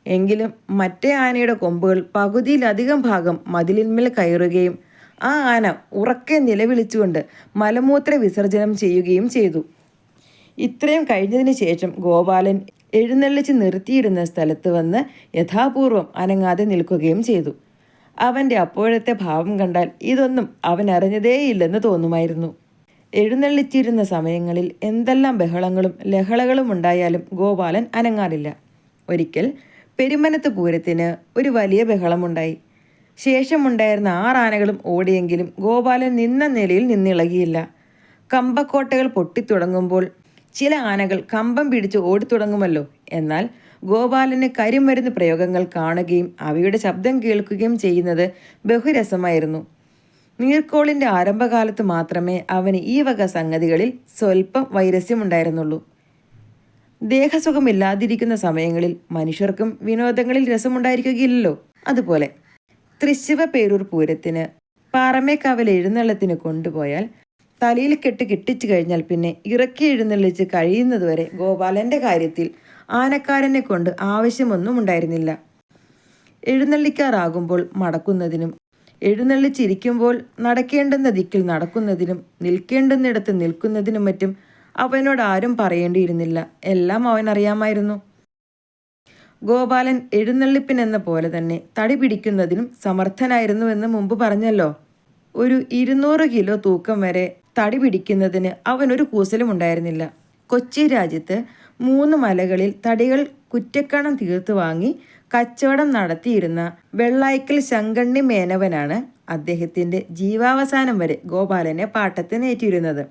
എങ്കിലും മറ്റേ ആനയുടെ കൊമ്പുകൾ പകുതിയിലധികം ഭാഗം മതിലിന്മേൽ കയറുകയും ആ ആന ഉറക്കെ നിലവിളിച്ചുകൊണ്ട് മലമൂത്ര വിസർജനം ചെയ്യുകയും ചെയ്തു. ഇത്രയും കഴിഞ്ഞതിന് ശേഷം ഗോപാലൻ എഴുന്നള്ളിച്ച് നിർത്തിയിരുന്ന സ്ഥലത്ത് വന്ന് യഥാപൂർവം അനങ്ങാതെ നിൽക്കുകയും ചെയ്തു. അവന്റെ അപ്പോഴത്തെ ഭാവം കണ്ടാൽ ഇതൊന്നും അവൻ അറിഞ്ഞതേയില്ലെന്ന് തോന്നുമായിരുന്നു. എഴുന്നള്ളിച്ചിരുന്ന സമയങ്ങളിൽ എന്തെല്ലാം ബഹളങ്ങളും ലഹളകളും ഉണ്ടായാലും ഗോപാലൻ അനങ്ങാറില്ല. ഒരിക്കൽ പെരുമനത്ത് പൂരത്തിന് ഒരു വലിയ ബഹളമുണ്ടായി. ശേഷമുണ്ടായിരുന്ന ആറാനകളും ഓടിയെങ്കിലും ഗോപാലൻ നിന്ന നിലയിൽ നിന്നിളകിയില്ല. കമ്പക്കോട്ടകൾ പൊട്ടിത്തുടങ്ങുമ്പോൾ ചില ആനകൾ കമ്പം പിടിച്ച് ഓടിത്തുടങ്ങുമല്ലോ. എന്നാൽ ഗോപാലന് കരിമരുന്ന് പ്രയോഗങ്ങൾ കാണുകയും അവയുടെ ശബ്ദം കേൾക്കുകയും ചെയ്യുന്നത് ബഹുരസമായിരുന്നു. നീർക്കോളിന്റെ ആരംഭകാലത്ത് മാത്രമേ അവന് ഈ വക സംഗതികളിൽ സ്വല്പം വൈരസ്യമുണ്ടായിരുന്നുള്ളൂ. ദേഹസുഖമില്ലാതിരിക്കുന്ന സമയങ്ങളിൽ മനുഷ്യർക്കും വിനോദങ്ങളിൽ രസമുണ്ടായിരിക്കുകയില്ലല്ലോ. അതുപോലെ തൃശ്ശിവ പേരൂർ പൂരത്തിന് പാറമേക്കാവൽ എഴുന്നള്ളത്തിന് കൊണ്ടുപോയാൽ തലയിൽ കെട്ട് കിട്ടിച്ചു കഴിഞ്ഞാൽ പിന്നെ ഇറക്കി എഴുന്നള്ളിച്ച് കഴിയുന്നതുവരെ ഗോപാലന്റെ കാര്യത്തിൽ ആനക്കാരനെ കൊണ്ട് ആവശ്യമൊന്നും ഉണ്ടായിരുന്നില്ല. എഴുന്നള്ളിക്കാറാകുമ്പോൾ മടക്കുന്നതിനും എഴുന്നള്ളിച്ചിരിക്കുമ്പോൾ നടക്കേണ്ടുന്ന ദിക്കിൽ നടക്കുന്നതിനും നിൽക്കേണ്ടുന്നിടത്ത് നിൽക്കുന്നതിനും മറ്റും അവനോട് ആരും പറയേണ്ടിയിരുന്നില്ല. എല്ലാം അവൻ അറിയാമായിരുന്നു. ഗോപാലൻ എഴുന്നള്ളിപ്പിനെന്ന പോലെ തന്നെ തടി പിടിക്കുന്നതിനും സമർത്ഥനായിരുന്നുവെന്ന് മുമ്പ് പറഞ്ഞല്ലോ. ഒരു ഇരുന്നൂറ് കിലോ തൂക്കം വരെ തടി പിടിക്കുന്നതിന് അവനൊരു കൂസലും ഉണ്ടായിരുന്നില്ല. കൊച്ചി രാജ്യത്ത് മൂന്ന് മലകളിൽ തടികൾ കുറ്റക്കണം തീർത്തു വാങ്ങി കച്ചവടം നടത്തിയിരുന്ന വെള്ളായിക്കൽ ശങ്കണ്ണി മേനവനാണ് അദ്ദേഹത്തിന്റെ ജീവാവസാനം വരെ ഗോപാലനെ പാട്ടത്തിനേറ്റിരുന്നത്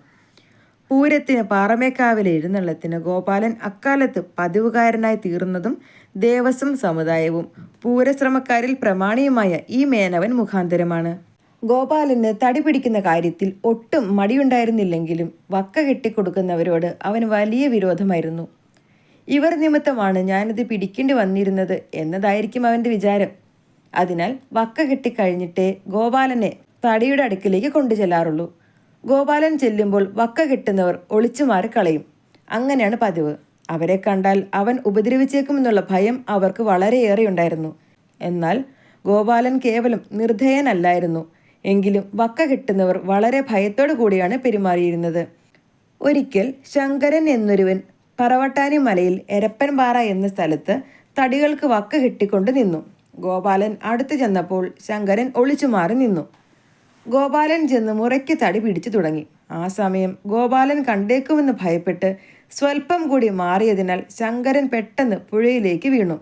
പൂരത്തിന് പാറമേക്കാവിലെ എഴുന്നള്ളത്തിന് ഗോപാലൻ അക്കാലത്ത് പതിവുകാരനായി തീർന്നതും ദേവസ്വം സമുദായവും പൂരശ്രമക്കാരിൽ പ്രമാണിയുമായ ഈ മേനവൻ മുഖാന്തരമാണ്. ഗോപാലന് തടി പിടിക്കുന്ന കാര്യത്തിൽ ഒട്ടും മടിയുണ്ടായിരുന്നില്ലെങ്കിലും വക്ക കെട്ടിക്കൊടുക്കുന്നവരോട് അവന് വലിയ വിരോധമായിരുന്നു. ഇവർ നിമിത്തമാണ് ഞാനിത് പിടിക്കേണ്ടി വന്നിരുന്നത് എന്നതായിരിക്കും അവന്റെ വിചാരം. അതിനാൽ വക്ക കെട്ടിക്കഴിഞ്ഞിട്ടേ ഗോപാലനെ തടിയുടെ അടുക്കിലേക്ക് കൊണ്ടു ചെല്ലാറുള്ളൂ ഗോപാലൻ ചെല്ലുമ്പോൾ വക്ക കെട്ടുന്നവർ ഒളിച്ചു മാറി കളയും. അങ്ങനെയാണ് പതിവ്. അവരെ കണ്ടാൽ അവൻ ഉപദ്രവിച്ചേക്കുമെന്നുള്ള ഭയം അവർക്ക് വളരെയേറെ ഉണ്ടായിരുന്നു എന്നാൽ ഗോപാലൻ കേവലം നിർദ്ധയനല്ലായിരുന്നു എങ്കിലും വക്ക കിട്ടുന്നവർ വളരെ ഭയത്തോടു കൂടിയാണ് പെരുമാറിയിരുന്നത്. ഒരിക്കൽ ശങ്കരൻ എന്നൊരുവൻ പറവട്ടാനി മലയിൽ എരപ്പൻപാറ എന്ന സ്ഥലത്ത് തടികൾക്ക് വക്ക കിട്ടിക്കൊണ്ട് നിന്നു. ഗോപാലൻ അടുത്തു ചെന്നപ്പോൾ ശങ്കരൻ ഒളിച്ചു മാറി നിന്നു. ഗോപാലൻ ചെന്ന് മുറയ്ക്ക് തടി പിടിച്ചു തുടങ്ങി. ആ സമയം ഗോപാലൻ കണ്ടേക്കുമെന്ന് ഭയപ്പെട്ട് സ്വൽപ്പം കൂടി മാറിയതിനാൽ ശങ്കരൻ പെട്ടെന്ന് പുഴയിലേക്ക് വീണു.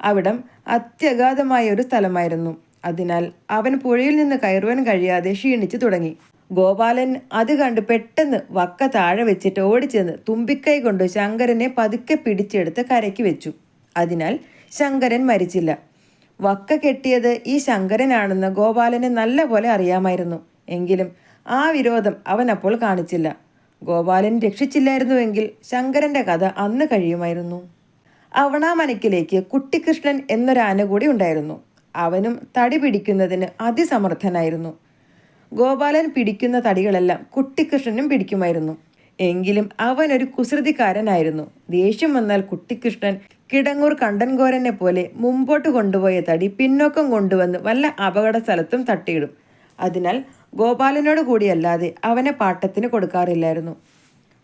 അവിടം അത്യഗാധമായ ഒരു സ്ഥലമായിരുന്നു. അതിനാൽ അവൻ പുഴയിൽ നിന്ന് കയറുവാൻ കഴിയാതെ ക്ഷീണിച്ചു തുടങ്ങി. ഗോപാലൻ അത് കണ്ട് പെട്ടെന്ന് വക്ക താഴെ വെച്ചിട്ട് ഓടിച്ചെന്ന് തുമ്പിക്കൈ കൊണ്ട് ശങ്കരനെ പതുക്കെ പിടിച്ചെടുത്ത് കരയ്ക്ക് വെച്ചു. അതിനാൽ ശങ്കരൻ മരിച്ചില്ല. വക്ക കെട്ടിയത് ഈ ശങ്കരനാണെന്ന് ഗോപാലന് നല്ല പോലെ അറിയാമായിരുന്നു. എങ്കിലും ആ വിരോധം അവൻ അപ്പോൾ കാണിച്ചില്ല. ഗോപാലൻ രക്ഷിച്ചില്ലായിരുന്നുവെങ്കിൽ ശങ്കരന്റെ കഥ അന്ന് കഴിയുമായിരുന്നു. അവണാമനക്കിലേക്ക് കുട്ടിക്കൃഷ്ണൻ എന്നൊരാന കൂടി ഉണ്ടായിരുന്നു. അവനും തടി പിടിക്കുന്നതിന് അതിസമർത്ഥനായിരുന്നു. ഗോപാലൻ പിടിക്കുന്ന തടികളെല്ലാം കുട്ടിക്കൃഷ്ണനും പിടിക്കുമായിരുന്നു. എങ്കിലും അവനൊരു കുസൃതിക്കാരനായിരുന്നു. ദേഷ്യം വന്നാൽ കുട്ടിക്കൃഷ്ണൻ കിടങ്ങൂർ കണ്ടൻകോരനെ പോലെ മുമ്പോട്ട് കൊണ്ടുപോയ തടി പിന്നോക്കം കൊണ്ടുവന്ന് വല്ല അപകട സ്ഥലത്തും തട്ടിയിടും. അതിനാൽ ഗോപാലനോട് കൂടിയല്ലാതെ അവനെ പാട്ടത്തിന് കൊടുക്കാറില്ലായിരുന്നു.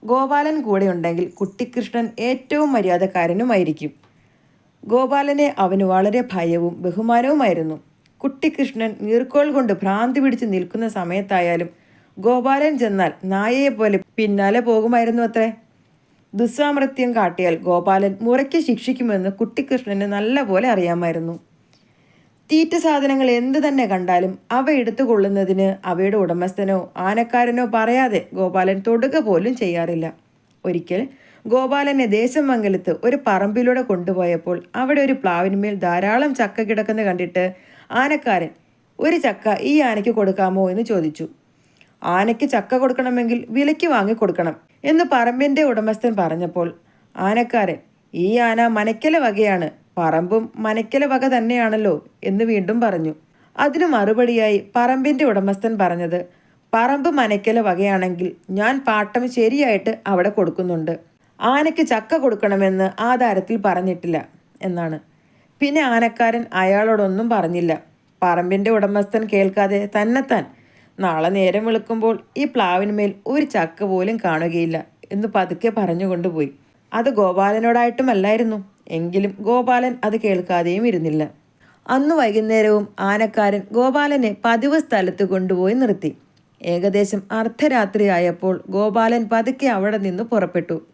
ഗോപാലൻ കൂടെയുണ്ടെങ്കിൽ കുട്ടിക്കൃഷ്ണൻ ഏറ്റവും മര്യാദക്കാരനുമായിരിക്കും. ഗോപാലനെ അവന് വളരെ ഭയവും ബഹുമാനവുമായിരുന്നു. കുട്ടിക്കൃഷ്ണൻ നീർക്കോൾ കൊണ്ട് ഭ്രാന്തി പിടിച്ച് നിൽക്കുന്ന സമയത്തായാലും ഗോപാലൻ ചെന്നാൽ നായയെ പോലെ പിന്നാലെ പോകുമായിരുന്നു അത്രേ. ദുസ്സാമൃത്യം കാട്ടിയാൽ ഗോപാലൻ മുറയ്ക്ക് ശിക്ഷിക്കുമെന്ന് കുട്ടിക്കൃഷ്ണന് നല്ല പോലെ അറിയാമായിരുന്നു. തീറ്റ സാധനങ്ങൾ എന്ത് തന്നെ കണ്ടാലും അവ എടുത്തു കൊള്ളുന്നതിന് അവയുടെ ഉടമസ്ഥനോ ആനക്കാരനോ പറയാതെ ഗോപാലൻ തൊടുക പോലും ചെയ്യാറില്ല. ഒരിക്കൽ ഗോപാലനെ ദേശമംഗലത്ത് ഒരു പറമ്പിലൂടെ കൊണ്ടുപോയപ്പോൾ അവിടെ ഒരു പ്ലാവിന്മേൽ ധാരാളം ചക്ക കിടക്കുന്ന കണ്ടിട്ട് ആനക്കാരൻ ഒരു ചക്ക ഈ ആനയ്ക്ക് കൊടുക്കാമോ? എന്ന് ചോദിച്ചു. ആനയ്ക്ക് ചക്ക കൊടുക്കണമെങ്കിൽ വിലയ്ക്ക് വാങ്ങിക്കൊടുക്കണം എന്ന് പറമ്പിന്റെ ഉടമസ്ഥൻ പറഞ്ഞപ്പോൾ ആനക്കാരൻ ഈ ആന മനക്കല വകയാണ് പറമ്പും മനക്കല വക തന്നെയാണല്ലോ എന്ന് വീണ്ടും പറഞ്ഞു. അതിനു മറുപടിയായി പറമ്പിന്റെ ഉടമസ്ഥൻ പറഞ്ഞത് പറമ്പ് മനക്കല വകയാണെങ്കിൽ ഞാൻ പാട്ടം ശരിയായിട്ട് അവിടെ കൊടുക്കുന്നുണ്ട്. ആനയ്ക്ക് ചക്ക കൊടുക്കണമെന്ന് ആധാരത്തിൽ പറഞ്ഞിട്ടില്ല എന്നാണ്. പിന്നെ ആനക്കാരൻ അയാളോടൊന്നും പറഞ്ഞില്ല. പറമ്പിന്റെ ഉടമസ്ഥൻ കേൾക്കാതെ തന്നെത്താൻ നാളെ നേരം വെളുക്കുമ്പോൾ ഈ പ്ലാവിന്മേൽ ഒരു ചക്ക പോലും കാണുകയില്ല എന്ന് പതുക്കെ പറഞ്ഞുകൊണ്ടുപോയി. അത് ഗോപാലനോടായിട്ടുമല്ലായിരുന്നു. എങ്കിലും ഗോപാലൻ അത് കേൾക്കാതെയും ഇരുന്നില്ല. അന്ന് വൈകുന്നേരവും ആനക്കാരൻ ഗോപാലനെ പതിവ് സ്ഥലത്ത് കൊണ്ടുപോയി നിർത്തി. ഏകദേശം അർദ്ധരാത്രിയായപ്പോൾ ഗോപാലൻ പതുക്കെ അവിടെ നിന്ന് പുറപ്പെട്ടു.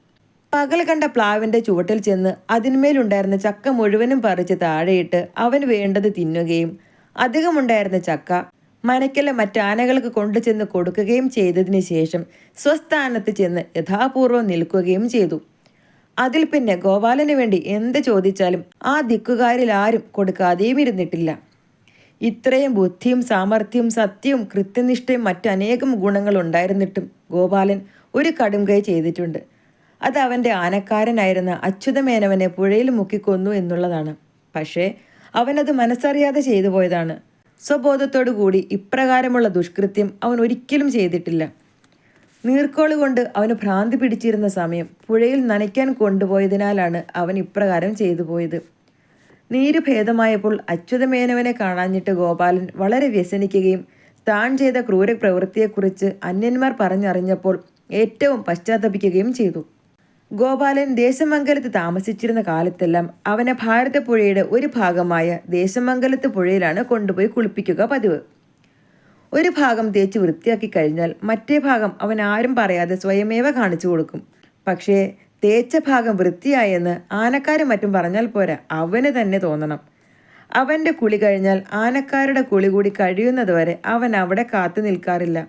പകൽ കണ്ട പ്ലാവിന്റെ ചുവട്ടിൽ ചെന്ന് അതിന്മേലുണ്ടായിരുന്ന ചക്ക മുഴുവനും പറിച്ച് താഴെയിട്ട് അവൻ വേണ്ടത് തിന്നുകയും അധികമുണ്ടായിരുന്ന ചക്ക മനക്കല മറ്റാനകൾക്ക് കൊണ്ടുചെന്ന് കൊടുക്കുകയും ചെയ്തതിന് ശേഷം സ്വസ്ഥാനത്ത് ചെന്ന് യഥാപൂർവം നിൽക്കുകയും ചെയ്തു. അതിൽ പിന്നെ ഗോപാലന് വേണ്ടി എന്ത് ചോദിച്ചാലും ആ ദിക്കുകാരിൽ ആരും കൊടുക്കാതെയും ഇരുന്നിട്ടില്ല. ഇത്രയും ബുദ്ധിയും സാമർഥ്യവും സത്യവും കൃത്യനിഷ്ഠയും മറ്റനേകം ഗുണങ്ങൾ ഉണ്ടായിരുന്നിട്ടും ഗോപാലൻ ഒരു കടുംകൈ ചെയ്തിട്ടുണ്ട്. അത് അവന്റെ ആനക്കാരനായിരുന്ന അച്യുതമേനവനെ പുഴയിൽ മുക്കിക്കൊന്നു എന്നുള്ളതാണ്. പക്ഷേ അവനത് മനസ്സറിയാതെ ചെയ്തു പോയതാണ്. സ്വബോധത്തോടു കൂടി ഇപ്രകാരമുള്ള ദുഷ്കൃത്യം അവൻ ഒരിക്കലും ചെയ്തിട്ടില്ല. നീർക്കോൾ കൊണ്ട് അവന് ഭ്രാന്തി പിടിച്ചിരുന്ന സമയം പുഴയിൽ നനയ്ക്കാൻ കൊണ്ടുപോയതിനാലാണ് അവൻ ഇപ്രകാരം ചെയ്തു പോയത്. നീര് ഭേദമായപ്പോൾ അച്യുതമേനവനെ കാണാഞ്ഞിട്ട് ഗോപാലൻ വളരെ വ്യസനിക്കുകയും താൻ ചെയ്ത ക്രൂര പ്രവൃത്തിയെക്കുറിച്ച് അന്യന്മാർ പറഞ്ഞറിഞ്ഞപ്പോൾ ഏറ്റവും പശ്ചാത്തപിക്കുകയും ചെയ്തു. ഗോപാലൻ ദേശമംഗലത്ത് താമസിച്ചിരുന്ന കാലത്തെല്ലാം അവനെ ഭാരതപ്പുഴയുടെ ഒരു ഭാഗമായ ദേശമംഗലത്ത് പുഴയിലാണ് കൊണ്ടുപോയി കുളിപ്പിക്കുക പതിവ്. ഒരു ഭാഗം തേച്ച് വൃത്തിയാക്കി കഴിഞ്ഞാൽ മറ്റേ ഭാഗം അവൻ ആരും പറയാതെ സ്വയമേവ കാണിച്ചു കൊടുക്കും. പക്ഷേ തേച്ച ഭാഗം വൃത്തിയായെന്ന് ആനക്കാരും മറ്റും പറഞ്ഞാൽ പോരാ അവന് തന്നെ തോന്നണം. അവന്റെ കുളി കഴിഞ്ഞാൽ ആനക്കാരുടെ കുളി കൂടി കഴിയുന്നതുവരെ അവൻ അവിടെ കാത്തു നിൽക്കാറില്ല.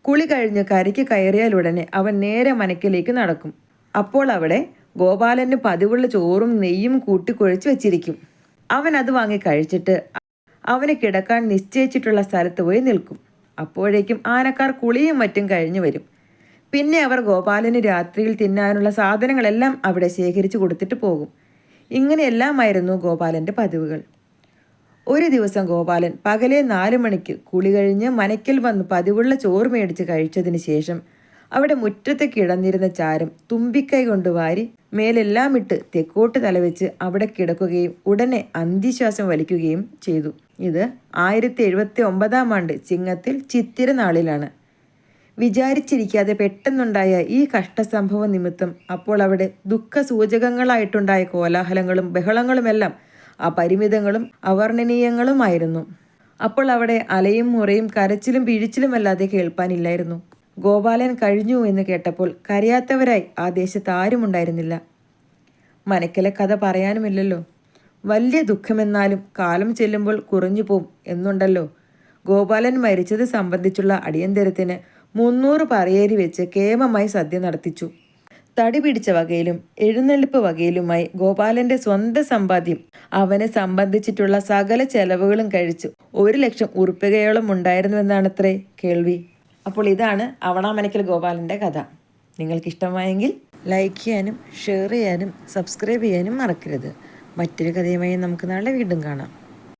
കുളി കഴിഞ്ഞ് കരയ്ക്ക് കയറിയാലുടനെ അവൻ നേരെ മനക്കിലേക്ക് നടക്കും. അപ്പോൾ അവിടെ ഗോപാലന് പതിവുള്ള ചോറും നെയ്യും കൂട്ടി കുഴച്ചു വെച്ചിരിക്കും. അവൻ അത് വാങ്ങി കഴിച്ചിട്ട് അവന് കിടക്കാൻ നിശ്ചയിച്ചിട്ടുള്ള സ്ഥലത്ത് പോയി നിൽക്കും. അപ്പോഴേക്കും ആനക്കാർ കുളിയും മറ്റും കഴിഞ്ഞു വരും. പിന്നെ അവർ ഗോപാലന് രാത്രിയിൽ തിന്നാനുള്ള സാധനങ്ങളെല്ലാം അവിടെ ശേഖരിച്ചു കൊടുത്തിട്ട് പോകും. ഇങ്ങനെയെല്ലാമായിരുന്നു ഗോപാലന്റെ പതിവുകൾ. ഒരു ദിവസം ഗോപാലൻ പകലെ നാല് മണിക്ക് കുളി കഴിഞ്ഞ് മനയ്ക്കൽ വന്ന് പതിവുള്ള ചോറ് മേടിച്ച് കഴിച്ചതിന് ശേഷം അവിടെ മുറ്റത്ത് കിടന്നിരുന്ന ചാരം തുമ്പിക്കൈ കൊണ്ട് വാരി മേലെല്ലാം ഇട്ട് തെക്കോട്ട് തലവെച്ച് അവിടെ കിടക്കുകയും ഉടനെ അന്തിശ്വാസം വലിക്കുകയും ചെയ്തു. ഇത് ആയിരത്തി എഴുപത്തി ഒമ്പതാം ആണ്ട് ചിങ്ങത്തിൽ ചിത്തിര നാളിലാണ്. വിചാരിച്ചിരിക്കാതെ പെട്ടെന്നുണ്ടായ ഈ കഷ്ടസംഭവ നിമിത്തം അപ്പോൾ അവിടെ ദുഃഖ സൂചകങ്ങളായിട്ടുണ്ടായ കോലാഹലങ്ങളും ബഹളങ്ങളുമെല്ലാം അപരിമിതങ്ങളും അവർണനീയങ്ങളുമായിരുന്നു. അപ്പോൾ അവിടെ അലയും മുറയും കരച്ചിലും പിഴിച്ചിലുമല്ലാതെ കേൾപ്പാനില്ലായിരുന്നു. ഗോപാലൻ കഴിഞ്ഞു എന്ന് കേട്ടപ്പോൾ കരയാത്തവരായി ആ ദേശത്ത് ആരുമുണ്ടായിരുന്നില്ല മനക്കിലെ കഥ പറയാനുമില്ലല്ലോ. വലിയ ദുഃഖമെന്നാലും കാലം ചെല്ലുമ്പോൾ കുറഞ്ഞു പോവും എന്നുണ്ടല്ലോ. ഗോപാലൻ മരിച്ചത് സംബന്ധിച്ചുള്ള അടിയന്തരത്തിന് മുന്നൂറ് പറയേരി വെച്ച് കേമമായി സദ്യ നടത്തിച്ചു. തടി പിടിച്ച വകയിലും എഴുന്നള്ളിപ്പ് വകയിലുമായി ഗോപാലന്റെ സ്വന്തം സമ്പാദ്യം അവനെ സംബന്ധിച്ചിട്ടുള്ള സകല ചെലവുകളും കഴിച്ചു. ഒരു ലക്ഷം ഉറുപ്പികയോളം ഉണ്ടായിരുന്നുവെന്നാണത്രേ കേൾവി. അപ്പോൾ ഇതാണ് അവണാമനക്കൽ ഗോപാലന്റെ കഥ. നിങ്ങൾക്കിഷ്ടമായെങ്കിൽ ലൈക്ക് ചെയ്യാനും ഷെയർ ചെയ്യാനും സബ്സ്ക്രൈബ് ചെയ്യാനും മറക്കരുത്. മറ്റൊരു കഥയുമായി നമുക്ക് നാളെ വീണ്ടും കാണാം.